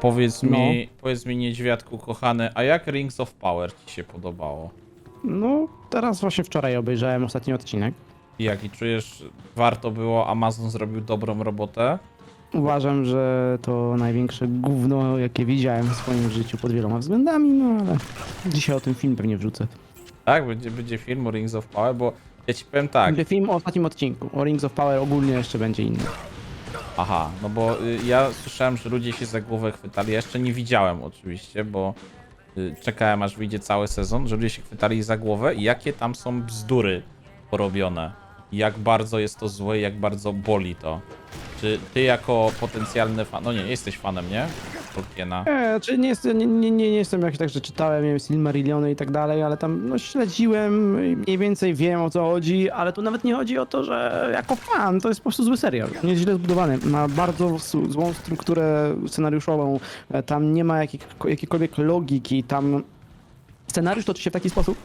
Powiedz No. mi, powiedz mi niedźwiadku kochany, a jak Rings of Power ci się podobało? No, teraz właśnie wczoraj obejrzałem ostatni odcinek. I jaki czujesz, warto było, Amazon zrobił dobrą robotę? Uważam, że to największe gówno, jakie widziałem w swoim życiu pod wieloma względami, no ale dzisiaj o tym film pewnie wrzucę. Tak, będzie, będzie film o Rings of Power, bo ja ci powiem tak, Będzie film o ostatnim odcinku. O Rings of Power ogólnie jeszcze będzie inny. Aha, no bo y, ja słyszałem, że ludzie się za głowę chwytali, ja jeszcze nie widziałem oczywiście, bo y, czekałem aż wyjdzie cały sezon, że ludzie się chwytali za głowę i jakie tam są bzdury porobione. Jak bardzo jest to złe, jak bardzo boli to. Czy ty jako potencjalny fan, no nie, jesteś fanem, nie? Tolkiena. E, czy nie, jest, nie, nie, nie, nie jestem jakiś tak, że czytałem, nie wiem, Silmarilliony i tak dalej, ale tam no, śledziłem, mniej więcej wiem o co chodzi, ale tu nawet nie chodzi o to, że jako fan to jest po prostu zły serial. Nie jest źle zbudowany, ma bardzo złą strukturę scenariuszową, e, tam nie ma jakich, jakiejkolwiek logiki, tam scenariusz toczy się w taki sposób,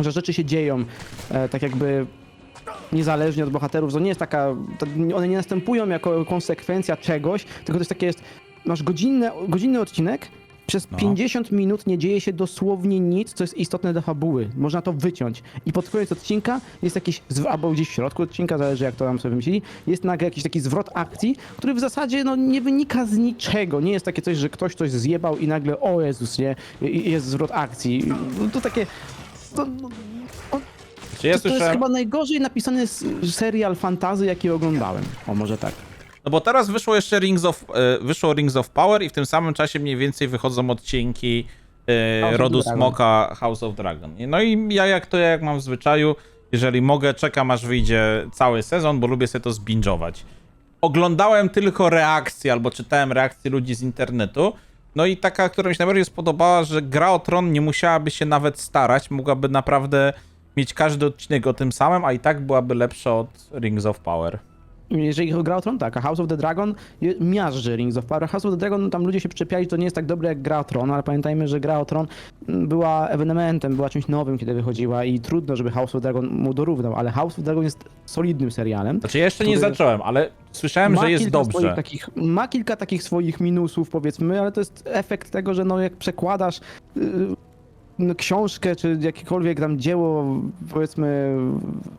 że rzeczy się dzieją, e, tak jakby niezależnie od bohaterów, to nie jest taka, one nie następują jako konsekwencja czegoś, tylko to jest takie jest, masz godzinny, godzinny odcinek, przez No. 50 minut nie dzieje się dosłownie nic, co jest istotne dla fabuły. Można to wyciąć. I pod koniec odcinka jest jakiś, albo gdzieś w środku odcinka, zależy jak to tam sobie wymyślili, jest nagle jakiś taki zwrot akcji, który w zasadzie no, nie wynika z niczego. Nie jest takie coś, że ktoś coś zjebał i nagle, o Jezus, nie, jest zwrot akcji. No, to takie... To, no, Czy ja to, to jest chyba najgorzej napisany serial fantazy, jaki oglądałem. O, może tak. No bo teraz wyszło jeszcze Rings of, e, wyszło Rings of Power i w tym samym czasie mniej więcej wychodzą odcinki e, House rodu. Smoka House of Dragon. No i ja jak to ja jak mam w zwyczaju, jeżeli mogę, czekam aż wyjdzie cały sezon, bo lubię sobie to zbingować. Oglądałem tylko reakcje albo czytałem reakcje ludzi z internetu. No i taka, która mi się najbardziej spodobała, że gra o Tron nie musiałaby się nawet starać, mogłaby naprawdę mieć każdy odcinek o tym samym, a i tak byłaby lepsza od Rings of Power. Jeżeli chodzi o Gra o Tron, tak, a House of the Dragon je- miażdży Rings of Power. House of the Dragon, tam ludzie się przyczepiali, to nie jest tak dobre jak Gra o Tron, ale pamiętajmy, że Gra o Tron mm, była ewenementem, była czymś nowym, kiedy wychodziła i trudno, żeby House of Dragon mu dorównał, ale House of Dragon jest solidnym serialem. Znaczy ja jeszcze nie Który- zacząłem, ale słyszałem, że jest kilka swoich dobrze. Takich, ma kilka takich swoich minusów, powiedzmy, ale to jest efekt tego, że no jak przekładasz no, książkę czy jakiekolwiek tam dzieło, powiedzmy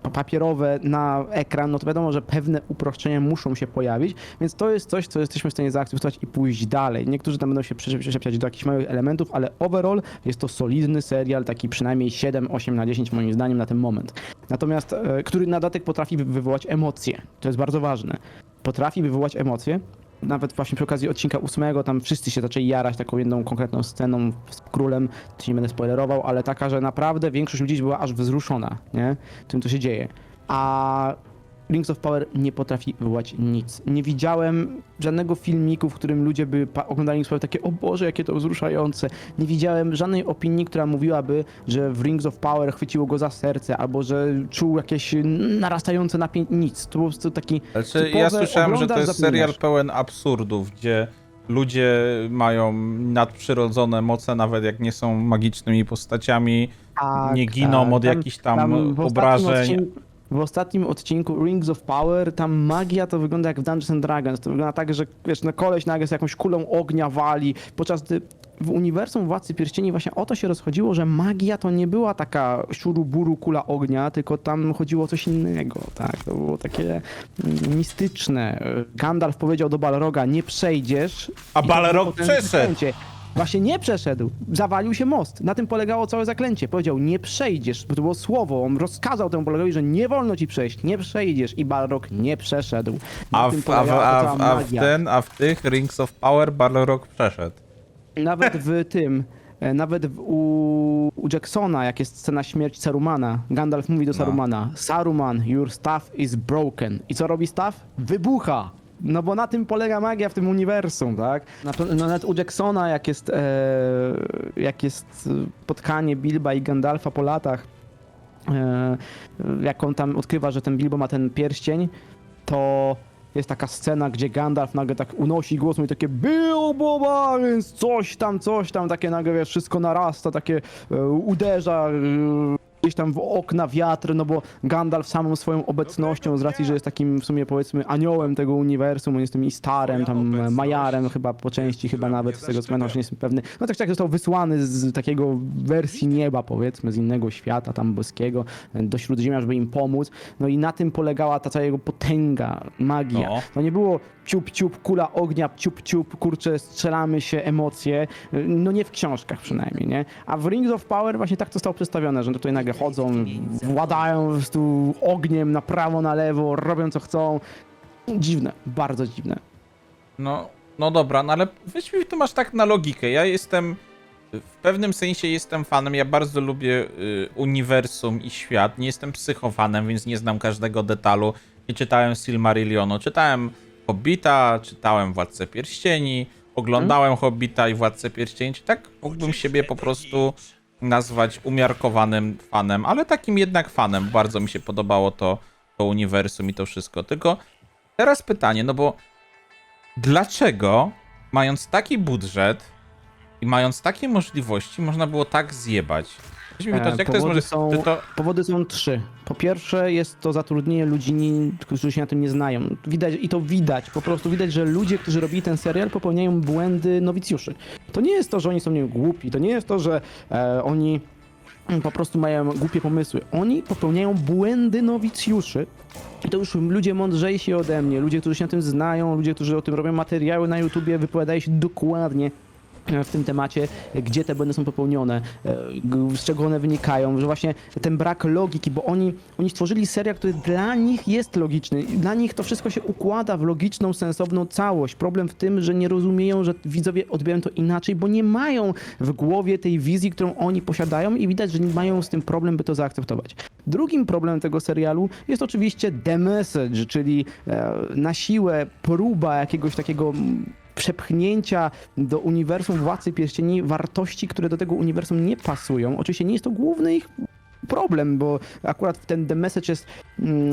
pa- papierowe na ekran, no to wiadomo, że pewne uproszczenia muszą się pojawić, więc to jest coś, co jesteśmy w stanie zaakceptować i pójść dalej. Niektórzy tam będą się przy- przyczepiać do jakichś małych elementów, ale overall jest to solidny serial, taki przynajmniej 7, 8 na 10 moim zdaniem na ten moment. Natomiast, e, który na dodatek potrafi wy- wywołać emocje. To jest bardzo ważne. Potrafi wywołać emocje. Nawet właśnie przy okazji odcinka ósmego tam wszyscy się zaczęli jarać taką jedną konkretną sceną z królem, to nie będę spoilerował, ale taka, że naprawdę większość ludzi była aż wzruszona, nie? Tym, co się dzieje. A Rings of Power nie potrafi wywołać nic. Nie widziałem żadnego filmiku, w którym ludzie by oglądali Rings of Power takie, o Boże, jakie to wzruszające. Nie widziałem żadnej opinii, która mówiłaby, że w Rings of Power chwyciło go za serce, albo że czuł jakieś narastające napięcie. Nic. To po prostu taki Znaczy, ja słyszałem, że to jest zapominasz. serial pełen absurdów, gdzie ludzie mają nadprzyrodzone moce, nawet jak nie są magicznymi postaciami, Tak, nie giną tak. od jakichś tam, ostatnim obrażeń. W ostatnim odcinku Rings of Power tam magia to wygląda jak w Dungeons and Dragons. To wygląda tak, że wiesz, no koleś nagle z jakąś kulą ognia wali, podczas gdy w uniwersum Władcy Pierścieni właśnie o to się rozchodziło, że magia to nie była taka siuruburu kula ognia, tylko tam chodziło o coś innego, tak? To było takie mm, mistyczne. Gandalf powiedział do Balroga, nie przejdziesz. A Balrog przeszedł. Właśnie nie przeszedł. Zawalił się most. Na tym polegało całe zaklęcie. Powiedział, nie przejdziesz. To było słowo. On rozkazał temu Balrogowi, że nie wolno ci przejść. Nie przejdziesz. I Balrog nie przeszedł. Na A tym w, a, w, polegała a, cała w, a w magia. ten, a w tych Rings of Power Balrog przeszedł. Nawet w tym, e, nawet w, u, u Jacksona, jak jest scena śmierci Sarumana, Gandalf mówi do Sarumana, Saruman, your staff is broken. I co robi staff? Wybucha! No bo na tym polega magia w tym uniwersum, tak? Na, no nawet u Jacksona, jak jest, e, jak jest e, spotkanie Bilba i Gandalfa po latach, e, jak on tam odkrywa, że ten Bilbo ma ten pierścień, to jest taka scena, gdzie Gandalf nagle tak unosi głos, mówi takie Bilbo Baggins, coś tam, coś tam, takie nagle wiesz, wszystko narasta, takie e, uderza, e, gdzieś tam w okna wiatr, no bo Gandalf samą swoją obecnością, z racji, że jest takim w sumie powiedzmy aniołem tego uniwersum, on jest tym Istarem, tam Majarem chyba po części, chyba nawet z tego względu, że nie jestem pewny. No tak, tak został wysłany z takiego wersji nieba powiedzmy, z innego świata tam boskiego do Śródziemia, żeby im pomóc. No i na tym polegała ta cała jego potęga, magia. No. To nie było ciup, ciup, kula ognia, ciup, ciup, kurczę, strzelamy się, emocje. No nie w książkach przynajmniej, nie? A w Rings of Power właśnie tak to zostało przedstawione, że tutaj nagle chodzą, władają po prostu ogniem na prawo, na lewo, robią co chcą. Dziwne, bardzo dziwne. No, no dobra, no ale weź mi to masz tak na logikę. Ja jestem. W pewnym sensie jestem fanem. Ja bardzo lubię y, uniwersum i świat. Nie jestem psychofanem, więc nie znam każdego detalu. Nie czytałem Silmarillionu. Czytałem Hobbita, czytałem Władcę Pierścieni, oglądałem Hobbita i Władcę Pierścieni. Tak mógłbym siebie po prostu nazwać umiarkowanym fanem, ale takim jednak fanem. Bardzo mi się podobało to, to uniwersum i to wszystko. Tylko teraz pytanie, no bo dlaczego mając taki budżet i mając takie możliwości, można było tak zjebać? Weź mi E, jak to jest są- to... Powody są trzy. Po pierwsze jest to zatrudnienie ludzi, nie- którzy się na tym nie znają. Widać, I to widać, po prostu widać, że ludzie, którzy robili ten serial popełniają błędy nowicjuszy. To nie jest to, że oni są nie głupi, to nie jest to, że e, oni po prostu mają głupie pomysły. Oni popełniają błędy nowicjuszy. I to już ludzie mądrzejsi ode mnie, ludzie, którzy się na tym znają, ludzie, którzy o tym robią materiały na YouTubie, wypowiadają się dokładnie w tym temacie, gdzie te błędy są popełnione, e, z czego one wynikają, że właśnie ten brak logiki, bo oni, oni stworzyli serial, który dla nich jest logiczny. Dla nich to wszystko się układa w logiczną, sensowną całość. Problem w tym, że nie rozumieją, że widzowie odbierają to inaczej, bo nie mają w głowie tej wizji, którą oni posiadają i widać, że nie mają z tym problem, by to zaakceptować. Drugim problemem tego serialu jest oczywiście The Message, czyli e, na siłę próba jakiegoś takiego przepchnięcia do uniwersum Władcy Pierścieni wartości, które do tego uniwersum nie pasują. Oczywiście nie jest to główny ich problem, bo akurat ten The Message jest mm,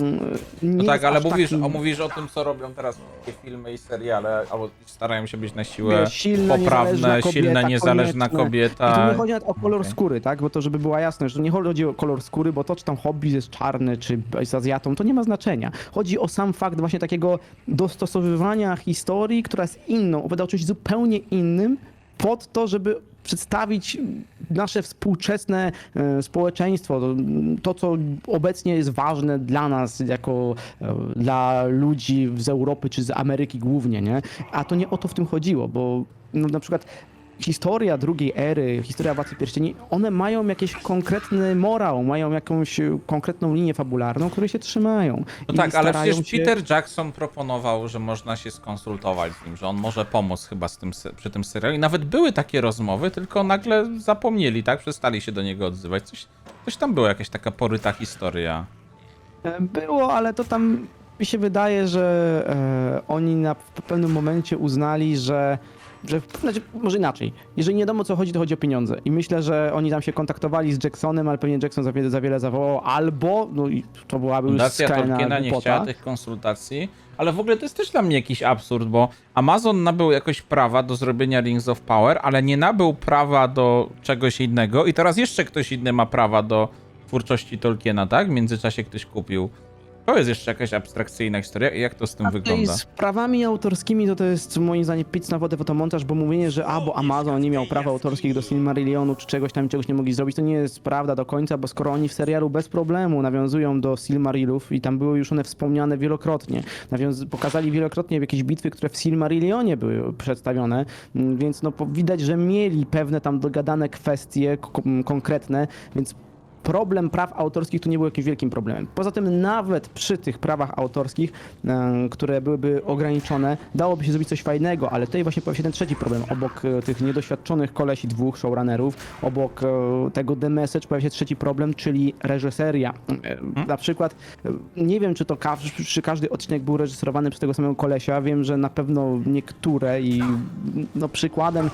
nie No tak, jest ale aż mówisz, taki, o, mówisz o tym, co robią teraz wszystkie filmy i seriale, albo starają się być na siłę wiesz, silna, poprawne, niezależna kobieta, silna, niezależna konieczne. kobieta. I tu nie chodzi nawet o kolor Okej. skóry, tak? Bo to, żeby była jasność, że nie chodzi o kolor skóry, bo to, czy tam hobby jest czarny, czy jest Azjatą, to nie ma znaczenia. Chodzi o sam fakt właśnie takiego dostosowywania historii, która jest inną, opowiada o czymś zupełnie innym, pod to, żeby przedstawić nasze współczesne e, społeczeństwo, to, co obecnie jest ważne dla nas, jako e, dla ludzi z Europy czy z Ameryki głównie, nie? A to nie o to w tym chodziło, bo no, na przykład historia drugiej ery, historia Władcy Pierścieni, one mają jakiś konkretny morał, mają jakąś e, konkretną linię fabularną, której się trzymają. No I tak, ale przecież się... Peter Jackson proponował, że można się skonsultować z nim, że on może pomóc chyba z tym, przy tym serialu. I nawet były takie rozmowy, tylko nagle zapomnieli, tak? Przestali się do niego odzywać. Coś, coś tam było, jakaś taka poryta historia. E, Było, ale to tam mi się wydaje, że e, oni na, w pewnym momencie uznali, że, że znaczy, może inaczej. Jeżeli nie wiadomo o co chodzi, to chodzi o pieniądze. I myślę, że oni tam się kontaktowali z Jacksonem, ale pewnie Jackson za wiele, za wiele zawołał, albo, no i to byłaby już Fundacja skrajna Tolkiena nie głupota. chciała tych konsultacji, ale w ogóle to jest też dla mnie jakiś absurd, bo Amazon nabył jakoś prawa do zrobienia Rings of Power, ale nie nabył prawa do czegoś innego i teraz jeszcze ktoś inny ma prawa do twórczości Tolkiena, tak? W międzyczasie ktoś kupił. To jest jeszcze jakaś abstrakcyjna historia jak to z tym wygląda? z prawami autorskimi to to jest moim zdaniem pic na wodę fotomontaż, bo mówienie, że a, bo Amazon nie miał praw autorskich do Silmarillionu czy czegoś tam, czegoś nie mogli zrobić, to nie jest prawda do końca, bo skoro oni w serialu bez problemu nawiązują do Silmarillów i tam były już one wspomniane wielokrotnie, nawiąz- pokazali wielokrotnie jakieś bitwy, które w Silmarillionie były przedstawione, mm, więc no widać, że mieli pewne tam dogadane kwestie konkretne, więc problem praw autorskich tu nie był jakimś wielkim problemem. Poza tym nawet przy tych prawach autorskich, e, które byłyby ograniczone, dałoby się zrobić coś fajnego, ale tutaj właśnie pojawia się ten trzeci problem. Obok e, tych niedoświadczonych kolesi dwóch showrunnerów, obok e, tego The Message pojawia się trzeci problem, czyli reżyseria. E, Na przykład, nie wiem czy to ka- czy każdy odcinek był reżyserowany przez tego samego kolesia, wiem, że na pewno niektóre i no przykładem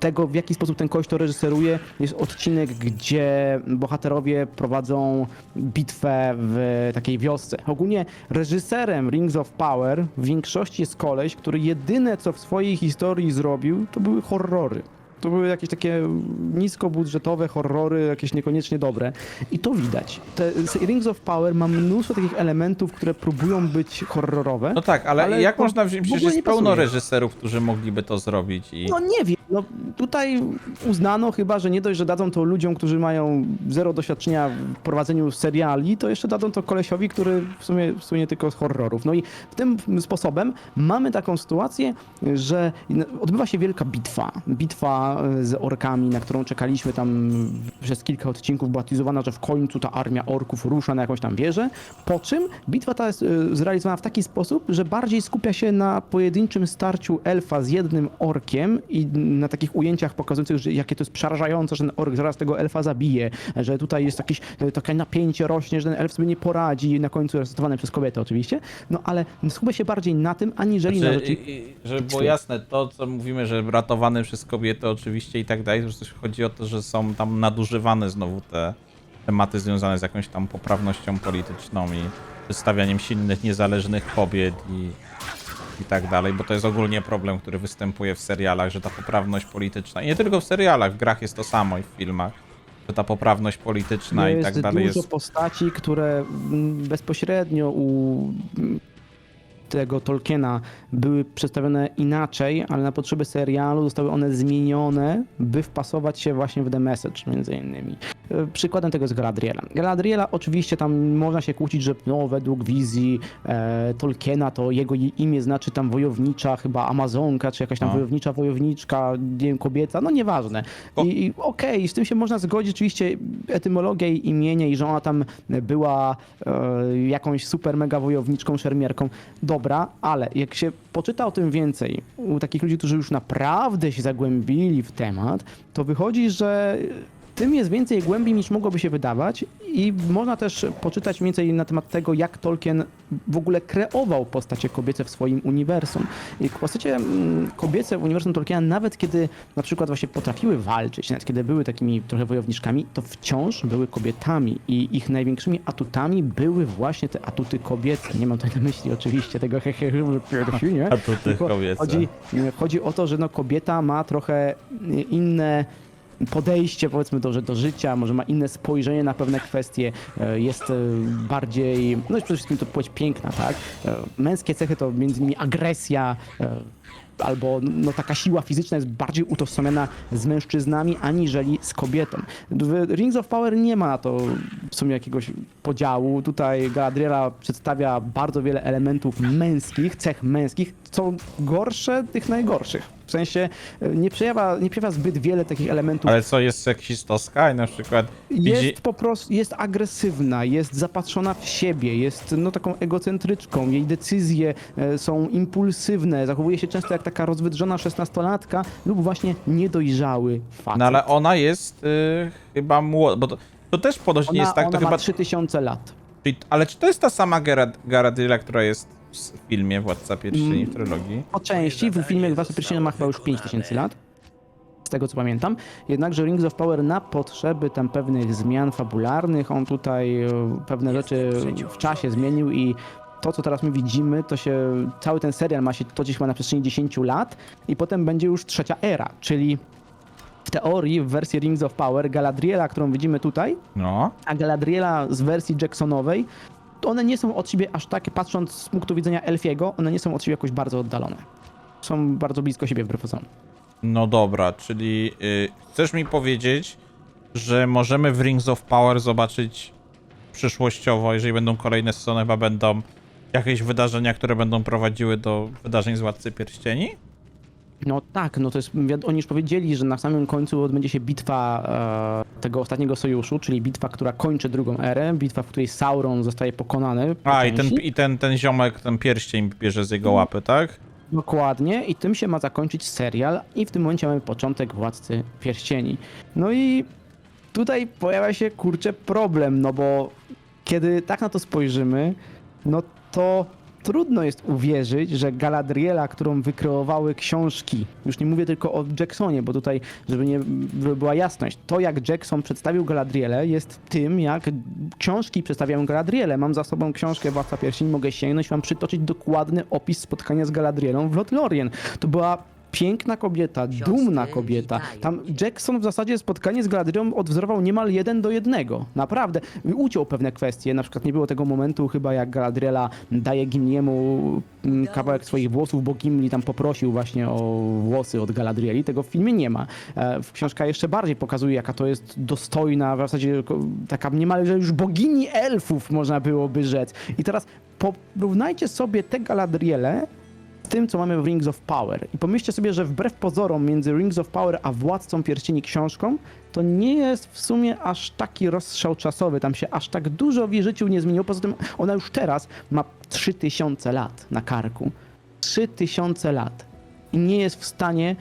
tego, w jaki sposób ten koleś to reżyseruje, jest odcinek, gdzie bohaterowie prowadzą bitwę w takiej wiosce. Ogólnie reżyserem Rings of Power w większości jest koleś, który jedyne co w swojej historii zrobił, to były horrory. To były jakieś takie niskobudżetowe horrory, jakieś niekoniecznie dobre. I to widać. Te Rings of Power ma mnóstwo takich elementów, które próbują być horrorowe. No tak, ale, Ale jak można wziąć? Przecież jest pełno pasuje. reżyserów, którzy mogliby to zrobić i... No nie wiem, no tutaj uznano chyba, że nie dość, że dadzą to ludziom, którzy mają zero doświadczenia w prowadzeniu seriali, to jeszcze dadzą to kolesiowi, który w sumie sumie tylko z horrorów. No i tym sposobem mamy taką sytuację, że odbywa się wielka bitwa. Bitwa e, z orkami, na którą czekaliśmy tam przez kilka odcinków, była teasowana, że w końcu ta armia orków rusza na jakąś tam wieżę, po czym bitwa ta jest e, zrealizowana w taki sposób, że bardziej skupia się na pojedynczym starciu elfa z jednym orkiem i na takich ujęciach pokazujących, że jakie to jest przerażające, że ten ork zaraz tego elfa zabije, że tutaj jest jakieś e, takie napięcie rośnie, że ten elf sobie nie poradzi, na końcu resetowany przez kobietę oczywiście, no ale skupia się bardziej na tym, aniżeli na Znaczy, rzeczy... i- i- żeby było jasne, to co mówimy, że ratowany przez kobiety oczywiście i tak dalej, to chodzi o to, że są tam nadużywane znowu te tematy związane z jakąś tam poprawnością polityczną i przedstawianiem silnych, niezależnych kobiet i, i tak dalej, bo to jest ogólnie problem, który występuje w serialach, że ta poprawność polityczna, i nie tylko w serialach, w grach jest to samo i w filmach, że ta poprawność polityczna i tak dalej dużo jest... postaci, które bezpośrednio u tego Tolkiena były przedstawione inaczej, ale na potrzeby serialu zostały one zmienione, by wpasować się właśnie w The Message między innymi. E, Przykładem tego jest Galadriela. Galadriela oczywiście tam można się kłócić, że no według wizji e, Tolkiena to jego imię znaczy tam wojownicza chyba Amazonka, czy jakaś tam No. wojownicza wojowniczka, nie wiem, kobieta, no nieważne. O. I, i okej, z tym się można zgodzić, oczywiście etymologia jej imienia i że ona tam była e, jakąś super mega wojowniczką, szermierką, dobra, ale jak się poczyta o tym więcej u takich ludzi, którzy już naprawdę się zagłębili w temat, to wychodzi, że tym jest więcej głębi niż mogłoby się wydawać i można też poczytać więcej na temat tego, jak Tolkien w ogóle kreował postacie kobiece w swoim uniwersum. I postacie mm, kobiece w uniwersum Tolkiena, nawet kiedy na przykład właśnie potrafiły walczyć, nawet kiedy były takimi trochę wojowniczkami, to wciąż były kobietami i ich największymi atutami były właśnie te atuty kobiece. Nie mam tutaj na myśli oczywiście tego hehe piersi, nie? Atuty kobiece. Chodzi, chodzi o to, że no kobieta ma trochę inne podejście powiedzmy do, do życia, może ma inne spojrzenie na pewne kwestie, e, jest e, bardziej, no i przede wszystkim to płeć piękna, tak? E, Męskie cechy to między innymi agresja, albo no, taka siła fizyczna jest bardziej utożsamiana z mężczyznami, aniżeli z kobietą. W Rings of Power nie ma na to w sumie jakiegoś podziału. Tutaj Galadriela przedstawia bardzo wiele elementów męskich, cech męskich, co gorsze tych najgorszych. W sensie e, nie przejawia, nie przejawia zbyt wiele takich elementów Ale co, jest seksistowska i na przykład widzi... jest po prostu, jest agresywna, jest zapatrzona w siebie, jest no taką egocentryczką, jej decyzje e, są impulsywne, zachowuje się często jak taka rozwydrzona szesnastolatka lub właśnie niedojrzały facet. No ale ona jest y, chyba młoda, bo to, to też ponoć nie ona, jest tak, ona to ma chyba... 3000 lat. Czyli, ale czy to jest ta sama Garad- Galadriela, która jest w filmie Władca Pierścieni w trylogii? Po części, w filmie Władcy Pierścienia ma chyba już 5000 lat. Z tego co pamiętam. Jednakże Rings of Power na potrzeby tam pewnych zmian fabularnych, on tutaj e, pewne rzeczy w czasie zmienił i to, co teraz my widzimy, to się, cały ten serial ma się toczyć chyba na przestrzeni 10 lat i potem będzie już trzecia era, czyli w teorii w wersji Rings of Power Galadriela, którą widzimy tutaj, No. a Galadriela z wersji Jacksonowej, one nie są od siebie aż takie, patrząc z punktu widzenia Elfiego, one nie są od siebie jakoś bardzo oddalone. Są bardzo blisko siebie wbrew pozorom. No dobra, czyli y, chcesz mi powiedzieć, że możemy w Rings of Power zobaczyć przyszłościowo, jeżeli będą kolejne sezony, chyba będą jakieś wydarzenia, które będą prowadziły do wydarzeń z Władcy Pierścieni? No tak, no to jest, oni już powiedzieli, że na samym końcu odbędzie się bitwa e, tego ostatniego sojuszu, czyli bitwa, która kończy drugą erę, bitwa, w której Sauron zostaje pokonany. po A, i ten, i ten, ten ziomek, ten pierścień bierze z jego łapy, tak? Dokładnie, i tym się ma zakończyć serial, i w tym momencie mamy początek Władcy Pierścieni. No i tutaj pojawia się kurczę problem, no bo kiedy tak na to spojrzymy, no to trudno jest uwierzyć, że Galadriela, którą wykreowały książki, już nie mówię tylko o Jacksonie, bo tutaj, żeby nie była jasność, to jak Jackson przedstawił Galadrielę jest tym, jak książki przedstawiają Galadrielę. Mam za sobą książkę Władca Pierścieni, mogę sięgnąć, mam przytoczyć dokładny opis spotkania z Galadrielą w Lothlorien. To była Piękna kobieta, Siostry dumna kobieta. Tam. Jackson w zasadzie spotkanie z Galadrielą odwzorował niemal jeden do jednego. Naprawdę. Uciął pewne kwestie. Na przykład nie było tego momentu chyba jak Galadriela daje Gimliemu mm, kawałek swoich włosów, bo Gimli tam poprosił właśnie o włosy od Galadrieli. Tego w filmie nie ma. E, Książka jeszcze bardziej pokazuje, jaka to jest dostojna, w zasadzie ko- taka niemalże już bogini elfów, można byłoby rzec. I teraz porównajcie sobie te Galadriele tym, co mamy w Rings of Power. I pomyślcie sobie, że wbrew pozorom między Rings of Power a Władcą Pierścieni książką, to nie jest w sumie aż taki rozstrzał czasowy. Tam się aż tak dużo w jej życiu nie zmieniło. Poza tym ona już teraz ma 3000 lat na karku. 3000 lat. I nie jest w stanie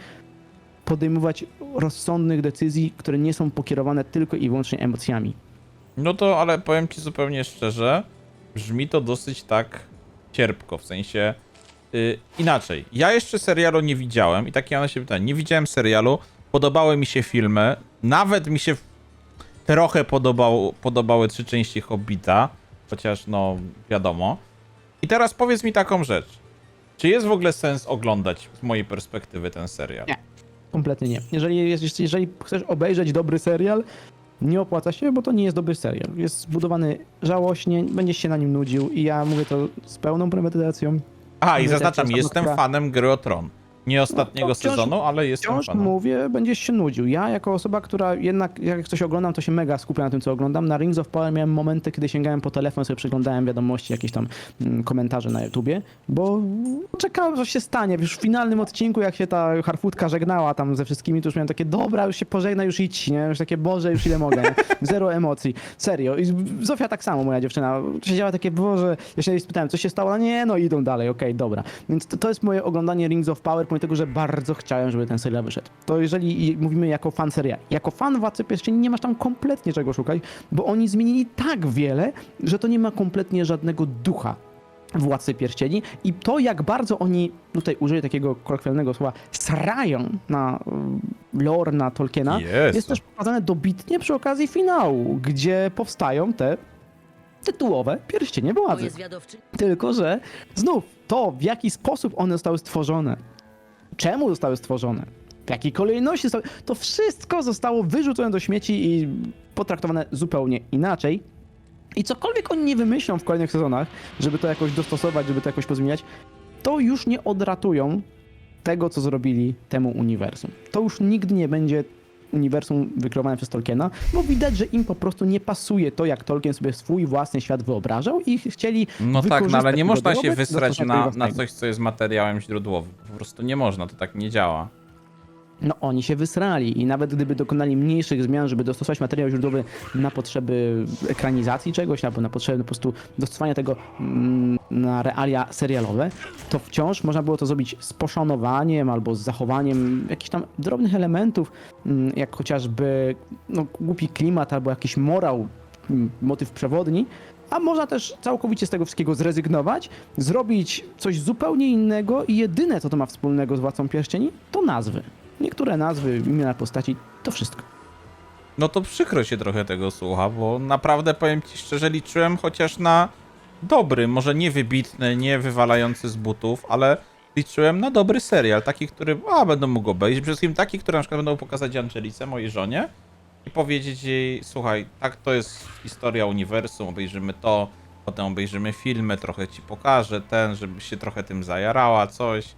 podejmować rozsądnych decyzji, które nie są pokierowane tylko i wyłącznie emocjami. No to, ale powiem ci zupełnie szczerze, brzmi to dosyć tak cierpko, w sensie y, inaczej. Ja jeszcze serialu nie widziałem i takie na siebie pytanie. Nie widziałem serialu, podobały mi się filmy, nawet mi się trochę podobał, podobały trzy części Hobbita, chociaż no wiadomo. I teraz powiedz mi taką rzecz. Czy jest w ogóle sens oglądać z mojej perspektywy ten serial? Nie. Kompletnie nie. Jeżeli, jeżeli chcesz obejrzeć dobry serial, nie opłaca się, bo to nie jest dobry serial. Jest zbudowany żałośnie, będziesz się na nim nudził i ja mówię to z pełną premedytacją. Aha, i zaznaczam, jestem fanem gry o Tron. Nie ostatniego No wciąż- sezonu, ale jestem Wciąż fanem. mówię, będziesz się nudził. Ja jako osoba, która jednak jak coś oglądam, to się mega skupia na tym, co oglądam. Na Rings of Power miałem momenty, kiedy sięgałem po telefon, sobie przeglądałem wiadomości, jakieś tam mm, komentarze na YouTubie, bo czekałem, co się stanie. Już w finalnym odcinku, jak się ta harfutka żegnała tam ze wszystkimi, to już miałem takie, dobra, już się pożegna, już idź, nie? Już takie, Boże, już ile mogę, nie? Zero emocji. Serio. I Zofia tak samo, moja dziewczyna. Siedziała takie, Boże, ja się jej spytałem, co się stało? No nie, no idą dalej, okej, dobra. Więc to, to jest moje oglądanie Rings of Power, pomimo tego, że bardzo chciałem, żeby ten serial wyszedł. To jeżeli mówimy jako fan serial, jako fan Władcy Pierścieni nie masz tam kompletnie czego szukać, bo oni zmienili tak wiele, że to nie ma kompletnie żadnego ducha Władcy Pierścieni i to, jak bardzo oni, tutaj użyję takiego kolokwialnego słowa, srają na y, lore, na Tolkiena, Jezu. jest też pokazane dobitnie przy okazji finału, gdzie powstają te tytułowe pierścienie władzy. Tylko, że znów to, w jaki sposób one zostały stworzone, czemu zostały stworzone, w jakiej kolejności zostały, to wszystko zostało wyrzucone do śmieci i potraktowane zupełnie inaczej. I cokolwiek oni nie wymyślą w kolejnych sezonach, żeby to jakoś dostosować, żeby to jakoś pozmieniać, to już nie odratują tego, co zrobili temu uniwersum. To już nigdy nie będzie uniwersum wykreowane przez Tolkiena, bo widać, że im po prostu nie pasuje to, jak Tolkien sobie swój własny świat wyobrażał i chcieli No tak, no ale nie można się wysrać na, na coś, co jest materiałem źródłowym. Po prostu nie można, to tak nie działa. No oni się wysrali i nawet gdyby dokonali mniejszych zmian, żeby dostosować materiał źródłowy na potrzeby ekranizacji czegoś, albo na potrzeby po prostu dostosowania tego mm, na realia serialowe, to wciąż można było to zrobić z poszanowaniem albo z zachowaniem jakichś tam drobnych elementów, mm, jak chociażby no, głupi klimat albo jakiś morał, mm, motyw przewodni, a można też całkowicie z tego wszystkiego zrezygnować, zrobić coś zupełnie innego i jedyne, co to ma wspólnego z Władcą Pierścieni, to nazwy. Niektóre nazwy, imiona postaci, to wszystko. No to przykro się trochę tego słucha, bo naprawdę powiem ci szczerze, liczyłem chociaż na dobry, może nie wybitny, nie wywalający z butów, ale liczyłem na dobry serial, taki, który a, będę mógł obejrzeć. Przede wszystkim taki, który na przykład będą pokazać Angelice, mojej żonie i powiedzieć jej, słuchaj, tak to jest historia uniwersum, obejrzymy to, potem obejrzymy filmy, trochę ci pokażę ten, żebyś się trochę tym zajarała, coś.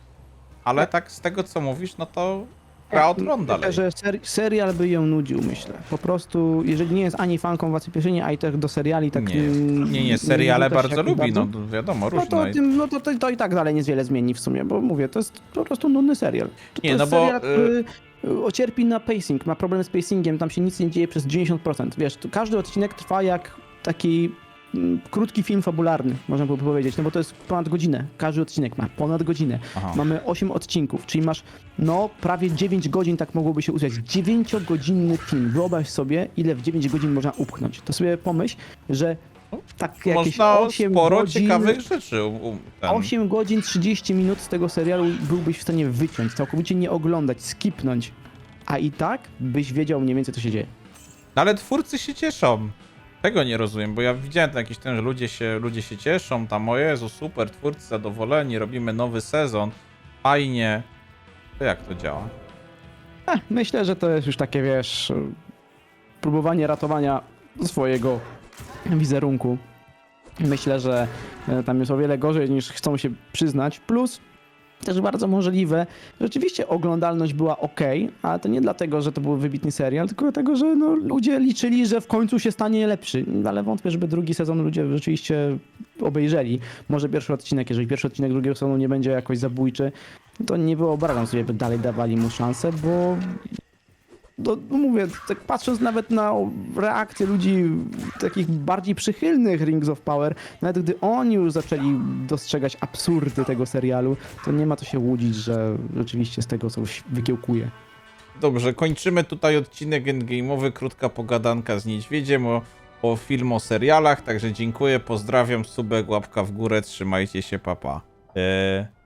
Ale tak z tego, co mówisz, no to gra o tron dalej. Myślę, że ser serial by ją nudził, myślę. Po prostu, jeżeli nie jest ani fanką Władcy Pierścieni, a i też do seriali tak... Nie, mm, nie, nie, seriale się bardzo lubi, no to wiadomo, No różne. to, tym, no to, to, to i tak dalej niewiele zmieni w sumie, bo mówię, to jest po prostu nudny serial. To, Nie, to no jest bo, serial, który y, ocierpi na pacing, ma problem z pacingiem, tam się nic nie dzieje przez 90%. Wiesz, każdy odcinek trwa jak taki mm, krótki film fabularny, można by powiedzieć, no bo to jest ponad godzinę. Każdy odcinek ma ponad godzinę. Aha. Mamy 8 odcinków, czyli masz no prawie 9 godzin, tak mogłoby się uznać. 9-godzinny film. Wyobraź sobie, ile w 9 godzin można upchnąć. To sobie pomyśl, że tak jakieś Można 8 sporo godzin, ciekawych rzeczy. u- u- Ten. 8 godzin 30 minut z tego serialu byłbyś w stanie wyciąć, całkowicie nie oglądać, skipnąć. A i tak byś wiedział mniej więcej, co się dzieje. No ale twórcy się cieszą. Tego nie rozumiem, bo ja widziałem tam jakiś ten, że ludzie się, ludzie się cieszą, tam o Jezu, super, twórcy zadowoleni, robimy nowy sezon, fajnie. To jak to działa? Eh, myślę, że to jest już takie, wiesz, próbowanie ratowania swojego wizerunku. Myślę, że e, tam jest o wiele gorzej niż chcą się przyznać. Plus też bardzo możliwe, rzeczywiście oglądalność była ok, ale to nie dlatego, że to był wybitny serial, tylko dlatego, że no, ludzie liczyli, że w końcu się stanie lepszy. Ale wątpię, żeby drugi sezon ludzie rzeczywiście obejrzeli. Może pierwszy odcinek, jeżeli pierwszy odcinek drugiego sezonu nie będzie jakoś zabójczy, to nie wyobrażam sobie, by dalej dawali mu szansę, bo no, no mówię, tak patrząc nawet na reakcje ludzi takich bardziej przychylnych Rings of Power, nawet gdy oni już zaczęli dostrzegać absurdy tego serialu, to nie ma co się łudzić, że rzeczywiście z tego coś wykiełkuje. Dobrze, kończymy tutaj odcinek endgame'owy, krótka pogadanka z niedźwiedziem o, o film, o serialach, także dziękuję, pozdrawiam, subek, łapka w górę, trzymajcie się, papa. Eee,